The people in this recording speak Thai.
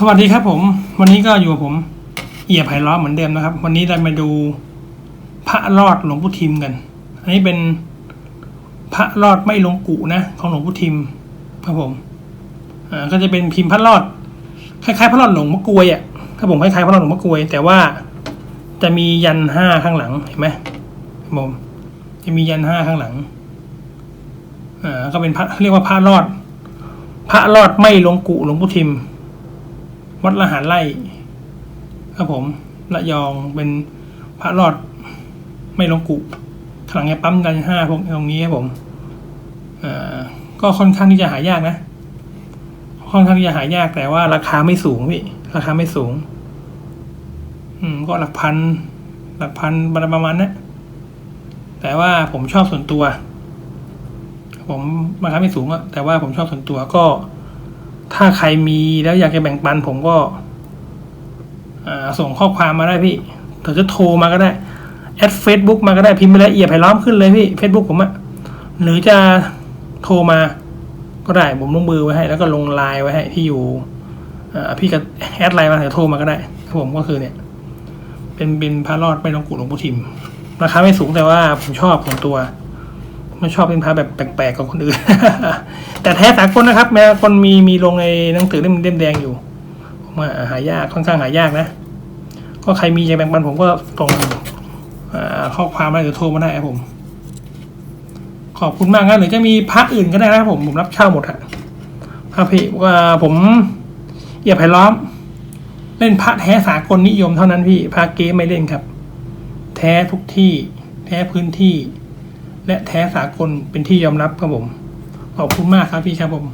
สวัสดีครับผม วันนี้ก็อยู่กับผม เอียไผ่ล้อเหมือนเดิมนะครับ วันนี้เรามาดูพระรอดหลวงปู่ทิมกัน อันนี้เป็นพระรอดไม่ลงกุนะของหลวงปู่ทิมครับผมอ่าก็จะเป็นพิมพ์พระรอดคล้ายๆ พระรอดหลวงมะกรวยอะครับผมคล้ายๆพระรอดหลวงมะกรวย แต่ว่าจะมียันห้าข้างหลังเห็นไหมครับผมจะมียันห้าข้างหลังอ่าก็เป็นพระเรียกว่าพระรอด พระรอดไม่ลงกุหลวงปู่ทิม วัดละหารไร่ครับผมระยองเป็นพระรอดไม่ลงกุขลังเนี่ยปั๊มกันห้าพวกตรงนี้ครับผมอ่าก็ค่อนข้างที่จะหายากนะ ค่อนข้างที่จะหายากแต่ว่าราคาไม่สูงพี่ราคาไม่สูง อืม ก็หลักพัน หลักพันประมาณนั้นแต่ว่าผมชอบส่วนตัว ผมราคาไม่สูงอะแต่ว่าผมชอบส่วนตัวก็ ถ้าใครมีแล้วอยากจะแบ่งปันผมก็ส่งข้อความมาได้พี่หรือจะโทรมาก็ได้ แอดเฟซบุ๊กมาก็ได้พิมพ์ไปละเอียดไผ่ล้อมขึ้นเลยพี่เฟซบุ๊กผมอะหรือจะโทรมาก็ได้ ผมลงมือไว้ให้ แล้วก็ลงไลน์ไว้ให้ที่อยู่พี่ก็แอดไลน์มาหรือโทรมาก็ได้ครับผมก็คือเนี่ย เป็นเป็นพระรอดไปลงกุหลวงปู่ทิม ราคาไม่สูงแต่ว่าผมชอบของตัว ไม่ชอบเป็นพระแบบแปลกๆกับคนอื่น แต่แท้สากลนะครับ แม้คนมีมีลงในหนังสือเล่มเล่มแดงอยู่ผมว่าหายากค่อนข้างหายากนะ ก็ใครมีจะแบ่งปันผมก็ส่งข้อความมาหรือโทรมาได้ครับผม ขอบคุณมากนะหรือจะมีพระอื่นก็ได้นะครับผมผมรับเช่าหมดอะพระพี่ว่าผมเอียบไผ่ล้อม เล่นพระแท้สากลนิยมเท่านั้นพี่พระเก๊ไม่เล่นครับ แท้ทุกที่ แท้พื้นที่ และแท้สากลเป็นที่ยอมรับครับผม ขอบคุณมากครับพี่ครับผม